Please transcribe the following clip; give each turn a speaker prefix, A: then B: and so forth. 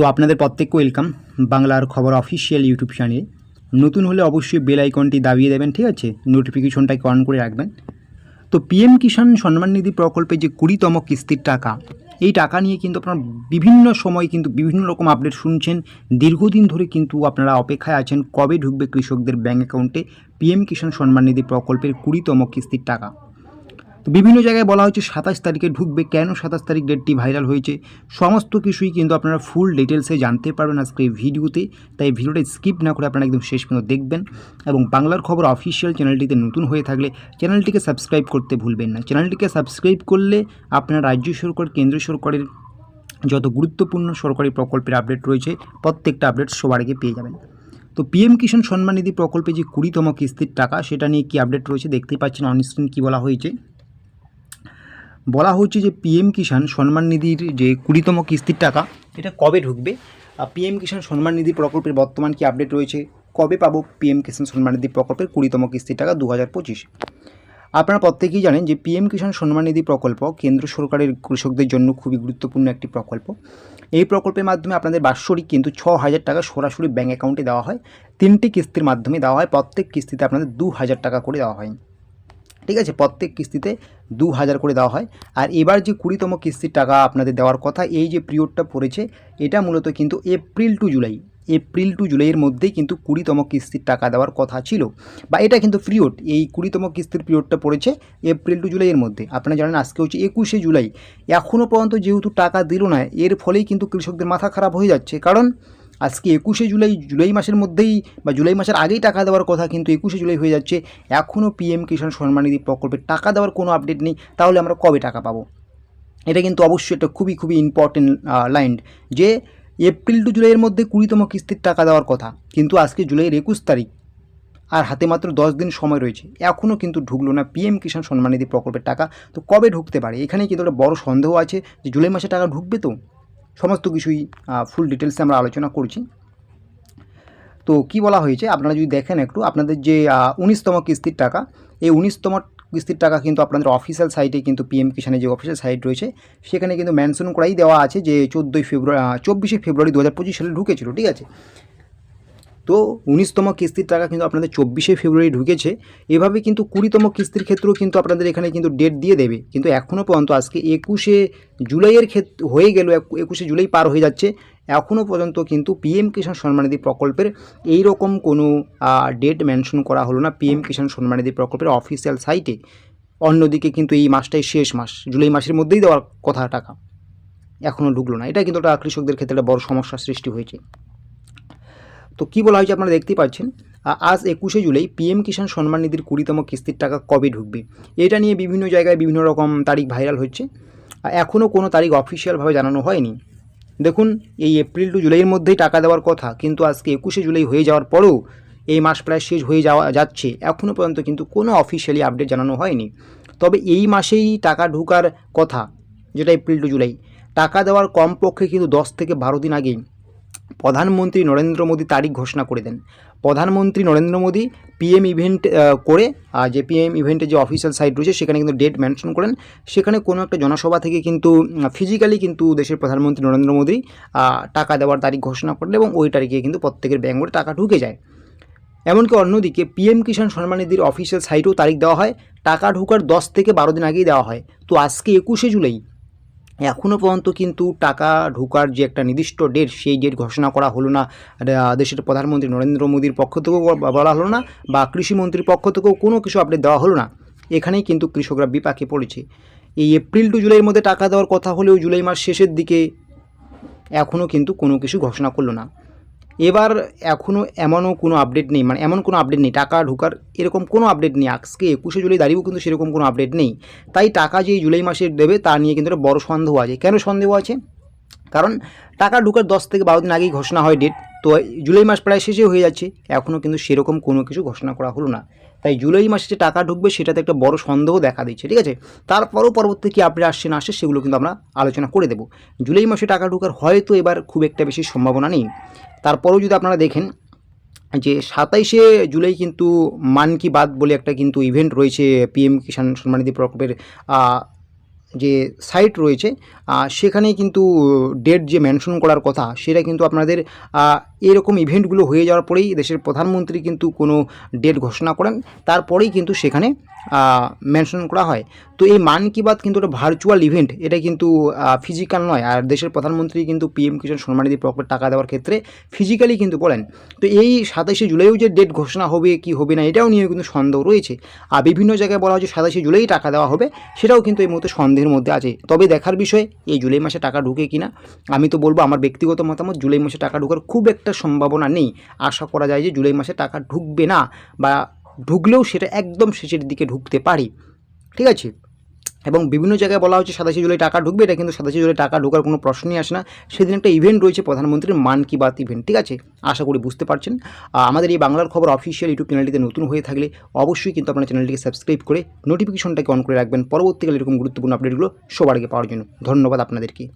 A: তো আপনাদের প্রত্যেককে ওয়েলকাম বাংলার খবর অফিসিয়াল ইউটিউব চ্যানেলে নতুন হলে অবশ্যই বেল আইকনটি দাবিয়ে দেবেন, ঠিক আছে? নোটিফিকেশনটাকে অন করে রাখবেন। তো পিএম কিষাণ সম্মান নিধি প্রকল্পে যে কুড়িতম কিস্তির টাকা, এই টাকা নিয়ে কিন্তু আপনারা বিভিন্ন সময় কিন্তু বিভিন্ন রকম আপডেট শুনছেন। দীর্ঘদিন ধরে কিন্তু আপনারা অপেক্ষায় আছেন, কবে ঢুকবে কৃষকদের ব্যাঙ্ক অ্যাকাউন্টে পিএম কিষাণ সম্মান নিধি প্রকল্পের কুড়িতম কিস্তির টাকা। তো বিভিন্ন জায়গায় বলা হয়েছে সাতাশ তারিখে ঢুকবে কেন সাতাশ তারিখ ডেটটি ভাইরাল হয়েছে। সমস্ত কিছুই কিন্তু আপনারা ফুল ডিটেলসে জানতে পারবেন আজকে এই ভিডিওতে। তাই ভিডিওটা স্কিপ না করে আপনারা একদম শেষ পর্যন্ত দেখবেন এবং বাংলার খবর অফিসিয়াল চ্যানেলটিতে নতুন হয়ে থাকলে চ্যানেলটিকে সাবস্ক্রাইব করতে ভুলবেন না। চ্যানেলটিকে সাবস্ক্রাইব করলে আপনার রাজ্য সরকার, কেন্দ্র সরকারের যত গুরুত্বপূর্ণ সরকারি প্রকল্পের আপডেট রয়েছে, প্রত্যেকটা আপডেট সবার আগে পেয়ে যাবেন। তো পিএম কিষাণ সম্মান নিধি প্রকল্পে যে কুড়িতম কিস্তির টাকা, সেটা নিয়ে কি আপডেট রয়েছে দেখতেই পাচ্ছেন অনস্ক্রিন কী বলা হয়েছে। বলা হচ্ছে যে পিএম কিষাণ সম্মান নিধির যে কুড়িতম কিস্তির টাকা, এটা কবে ঢুকবে? পিএম কিষাণ সম্মান নিধি প্রকল্পের বর্তমান কি আপডেট রয়েছে? কবে পাবো পিএম কিষাণ সম্মান নিধি প্রকল্পের কুড়িতম কিস্তির টাকা দু হাজার পঁচিশ? আপনারা প্রত্যেকেই জানেন যে পিএম কিষাণ সম্মান নিধি প্রকল্প কেন্দ্র সরকারের কৃষকদের জন্য খুবই গুরুত্বপূর্ণ একটি প্রকল্প। এই প্রকল্পের মাধ্যমে আপনাদের বাৎসরিক কিন্তু ছ হাজার টাকা সরাসরি ব্যাঙ্ক অ্যাকাউন্টে দেওয়া হয়। তিনটি কিস্তির মাধ্যমে দেওয়া হয়। প্রত্যেক কিস্তিতে আপনাদের দু হাজার টাকা করে দেওয়া হয়। ঠিক আছে? প্রত্যেক কিস্তিতে দু হাজার করে দেওয়া হয়। আর এবার যে কুড়িতম কিস্তির টাকা আপনাদের দেওয়ার কথা, এই যে পিরিয়ডটা পড়েছে, এটা মূলত কিন্তু April to July April to জুলাইয়ের মধ্যেই কিন্তু কুড়িতম কিস্তির টাকা দেওয়ার কথা ছিল। বা এটা কিন্তু পিরিয়ড এই কুড়িতম কিস্তির পিরিয়ডটা পড়েছে এপ্রিল টু জুলাইয়ের মধ্যে। আপনারা জানেন আজকে হচ্ছে একুশে জুলাই এখনও পর্যন্ত যেহেতু টাকা দিল না, এর ফলেই কিন্তু কৃষকদের মাথা খারাপ হয়ে যাচ্ছে। কারণ আজকে একুশে জুলাই জুলাই মাসের মধ্যেই বা জুলাই মাসের আগেই টাকা দেওয়ার কথা কিন্তু একুশে জুলাই হয়ে যাচ্ছে। এখনও পিএম কিষাণ সম্মান নিধি প্রকল্পের টাকা দেওয়ার কোনো আপডেট নেই, তাহলে আমরা কবে টাকা পাবো? এটা কিন্তু অবশ্যই একটা খুবই খুবই ইম্পর্টেন্ট লাইন যে এপ্রিল টু জুলাইয়ের মধ্যে কুড়িতম কিস্তির টাকা দেওয়ার কথা, কিন্তু আজকে জুলাইয়ের একুশ তারিখ আর হাতে মাত্র দশ দিন সময় রয়েছে। এখনও কিন্তু ঢুকলো না পিএম কিষাণ সম্মান নিধি প্রকল্পের টাকা, তো কবে ঢুকতে পারে? এখানেই কিন্তু একটা বড় সন্দেহ আছে যে জুলাই মাসে টাকা ঢুকবে তো? সমস্ত কিছুই ফুল ডিটেলসে আমরা আলোচনা করছি। তো কি বলা হয়েছে? আপনারা যদি দেখেন একটু, আপনাদের যে উনিশতম কিস্তির টাকা, এই উনিশতম কিস্তির টাকা কিন্তু আপনাদের অফিসিয়াল সাইটে কিন্তু পিএম কিষানের যে অফিসিয়াল সাইট রয়েছে, সেখানে কিন্তু মেনশন করাই দেওয়া আছে যে, চোদ্দোই ফেব্রুয়ারি চব্বিশে ফেব্রুয়ারি দু হাজার পঁচিশ সালে ঢুকেছিল, ঠিক আছে? তো উনিশতম কিস্তির টাকা কিন্তু আপনাদের চব্বিশে ফেব্রুয়ারি ঢুকেছে। এভাবে কিন্তু কুড়িতম কিস্তির ক্ষেত্রেও কিন্তু আপনাদের এখানে কিন্তু ডেট দিয়ে দেবে। কিন্তু এখনও পর্যন্ত আজকে একুশে জুলাইয়ের ক্ষেত্রে হয়ে গেল একুশে জুলাই পার হয়ে যাচ্ছে। এখনও পর্যন্ত কিন্তু পিএম কিষাণ সম্মানিধি প্রকল্পের এই রকম কোনো ডেট মেনশন করা হলো না পিএম কিষাণ সম্মানিধি প্রকল্পের অফিসিয়াল সাইটে অন্যদিকে কিন্তু এই মাসটাই শেষ মাস, জুলাই মাসের মধ্যেই দেওয়ার কথা টাকা। এখনও ঢুকলো না। এটা কিন্তু একটা কৃষকদের ক্ষেত্রে একটা বড় সমস্যার সৃষ্টি হয়েছে। তো কী বলা হয়েছে আপনারা দেখতেই পাচ্ছেন আজ একুশে জুলাই পিএম কিষাণ সম্মান নিধির কুড়িতম কিস্তির টাকা কবে ঢুকবে? এটা নিয়ে বিভিন্ন জায়গায় বিভিন্ন রকম তারিখ ভাইরাল হচ্ছে। এখনও কোনো তারিখ অফিসিয়ালভাবে জানানো হয়নি। দেখুন, এই এপ্রিল টু জুলাইয়ের মধ্যেই টাকা দেওয়ার কথা, কিন্তু আজকে একুশে জুলাই হয়ে যাওয়ার পরেও এই মাস প্রায় শেষ হয়ে যাওয়া, যাচ্ছে। এখনও পর্যন্ত কিন্তু কোনো অফিসিয়ালি আপডেট জানানো হয়নি। তবে এই মাসেই টাকা ঢুকার কথা, যেটা এপ্রিল টু জুলাই। টাকা দেওয়ার কমপক্ষে কিন্তু দশ থেকে বারো দিন আগেই। প্রধানমন্ত্রী নরেন্দ্র মোদী তারিখ ঘোষণা করে দেন। প্রধানমন্ত্রী নরেন্দ্র মোদী পিএম ইভেন্ট করে যে পিএম ইভেন্টের যে অফিসিয়াল সাইট রয়েছে সেখানে কিন্তু ডেট মেনশন করেন। সেখানে কোনো একটা জনসভা থেকে কিন্তু ফিজিক্যালি কিন্তু দেশের প্রধানমন্ত্রী নরেন্দ্র মোদী টাকা দেওয়ার তারিখ ঘোষণা করলেন এবং ওই তারিখে কিন্তু প্রত্যেকের ব্যাঙ্কে টাকা ঢুকে যায়। এমনকি অন্যদিকে পিএম কিষাণ সম্মান নিধির অফিসিয়াল সাইটেও তারিখ দেওয়া হয়। টাকা ঢুকার দশ থেকে বারো দিন আগেই দেওয়া হয়। তো আজকে একুশে জুলাই এখনও পর্যন্ত কিন্তু টাকা ঢোকার যে একটা নির্দিষ্ট ডেট সেই ডেট ঘোষণা করা হলো না। দেশের প্রধানমন্ত্রী নরেন্দ্র মোদীর পক্ষ থেকেও বলা হলো না বা কৃষিমন্ত্রীর পক্ষ থেকেও কোনো কিছু আপডেট দেওয়া হলো না। এখানেই কিন্তু কৃষকরা বিপাকে পড়েছে। এই এপ্রিল টু জুলাইয়ের মধ্যে টাকা দেওয়ার কথা হলেও জুলাই মাস শেষের দিকে এখনও কিন্তু কোনো কিছু ঘোষণা করল না। এবার এখনও এমনও কোনো আপডেট নেই মানে এমন কোনো আপডেট নেই, টাকা ঢোকার এরকম কোনো আপডেট নেই। আজকে একুশে জুলাই দাঁড়িয়েও কিন্তু সেরকম কোনো আপডেট নেই। তাই টাকা যে জুলাই মাসে দেবে তা নিয়ে কিন্তু একটা বড়ো সন্দেহ আছে। কেন সন্দেহ আছে? কারণ টাকা ঢুকার দশ থেকে বারো দিন আগেই ঘোষণা হয় ডেট তো জুলাই মাস প্রায় শেষে হয়ে যাচ্ছে। এখনও কিন্তু সেরকম কোনো কিছু ঘোষণা করা হলো না। তাই জুলাই মাসে যে টাকা ঢুকবে সেটাতে একটা বড় সন্দেহ দেখা দিচ্ছে ঠিক আছে? তারপরও পরবর্তী কী আপডেট আসছে না আসে সেগুলো কিন্তু আমরা আলোচনা করে দেবো। জুলাই মাসে টাকা ঢোকার হয়তো এবার খুব একটা বেশি সম্ভাবনা নেই। তারপরেও যদি আপনারা দেখেন যে সাতাইশে জুলাই কিন্তু মান কি বাদ বলে একটা কিন্তু ইভেন্ট রয়েছে পিএম কিষাণ সম্মানিধি প্রকল্পের যে সাইট রয়েছে আহ, সেখানেই কিন্তু ডেট যে মেনশন করার কথা সেটা কিন্তু আপনাদের এরকম ইভেন্টগুলো হয়ে যাওয়ার পরেই দেশের প্রধানমন্ত্রী কিন্তু কোনো ডেট ঘোষণা করেন। তারপরেই কিন্তু সেখানে মেনশন করা হয়। তো এই মান কি বাত কিন্তু একটা ভার্চুয়াল ইভেন্ট এটা কিন্তু ফিজিক্যাল নয়। আর দেশের প্রধানমন্ত্রী কিন্তু পিএম কিষাণ সম্মানিধি প্রকল্পের টাকা দেওয়ার ক্ষেত্রে ফিজিক্যালি কিন্তু বলেন। তো এই সাতাশে জুলাইও যে ডেট ঘোষণা হবে, কি হবে না, এটাও নিয়ে কিন্তু সন্দেহ রয়েছে। আর বিভিন্ন জায়গায় বলা হচ্ছে সাতাশে জুলাই টাকা দেওয়া হবে, সেটাও কিন্তু এই মুহূর্তে সন্দেহের মধ্যে আছে। তবে দেখার বিষয়, এই জুলাই মাসে টাকা ঢুকে কিনা, আমি তো বলব আমার ব্যক্তিগত মতামত, জুলাই মাসে টাকা ঢোকার খুব একটা সম্ভাবনা নেই। আশা করা যায় যে জুলাই মাসে টাকা ঢুকবে না বা ঢুকলেও সেটা একদম শেষের দিকে ঢুকতে পারি। ঠিক আছে? এবং বিভিন্ন জায়গায় বলা হচ্ছে সাতাশে জুলাই টাকা ঢুকবে, এটা কিন্তু সাতাশে জুলাই টাকা ঢোকার কোনো প্রশ্নই আসে না। সেদিন একটা ইভেন্ট রয়েছে, প্রধানমন্ত্রীর মান কি বাত ইভেন্ট ঠিক আছে? আশা করি বুঝতে পারছেন। আমাদের এই বাংলার খবর অফিসিয়াল ইউটিউব চ্যানেলটিতে নতুন হয়ে থাকলে অবশ্যই কিন্তু আপনার চ্যানেলটিকে সাবস্ক্রাইব করে নোটিফিকেশনটাকে অন করে রাখবেন। পরবর্তীকালে এরকম গুরুত্বপূর্ণ আপডেটগুলো সবার আগে পাওয়ার জন্য। ধন্যবাদ আপনাদেরকে।